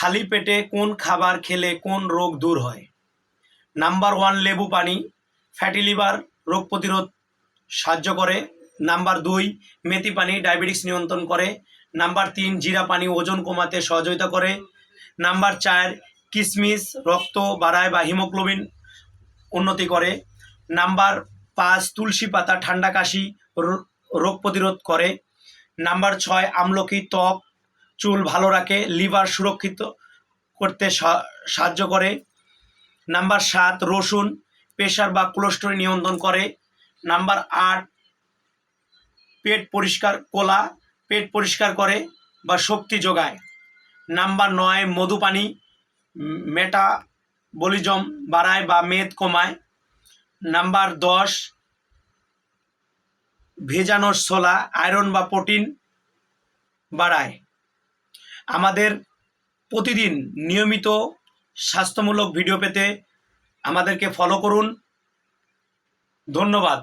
খালি পেটে কোন খাবার খেলে কোন রোগ দূর হয়? নাম্বার ওয়ান লেবু পানি, ফ্যাটি লিভার রোগ প্রতিরোধ সাহায্য করে। নাম্বার দুই, মেথি পানি ডায়াবেটিস নিয়ন্ত্রণ করে। নাম্বার তিন, জিরা পানি ওজন কমাতে সহযোগিতা করে। নাম্বার চার কিশমিশ রক্ত বাড়ায় বা হিমোগ্লোবিন উন্নতি করে। নাম্বার পাঁচ, তুলসী পাতা ঠান্ডা কাশি রোগ প্রতিরোধ করে। নাম্বার ছয়, আমলকি, ত্বক চুল ভালো রাখে, লিভার সুরক্ষিত করতে সাহায্য করে। নাম্বার সাত, রসুন প্রেশার বা কোলেস্টেরল নিয়ন্ত্রণ করে। নাম্বার আট, পেট পরিষ্কার, কোলা, পেট পরিষ্কার করে বা শক্তি যোগায়। নাম্বার নয়, মধু পানি মেটাবলিজম বাড়ায় বা মেদ কমায়। নাম্বার দশ, ভেজানোর ছোলা আয়রন বা প্রোটিন বাড়ায়। আমাদের প্রতিদিন নিয়মিত স্বাস্থ্যমূলক ভিডিও পেতে আমাদেরকে ফলো করুন। ধন্যবাদ।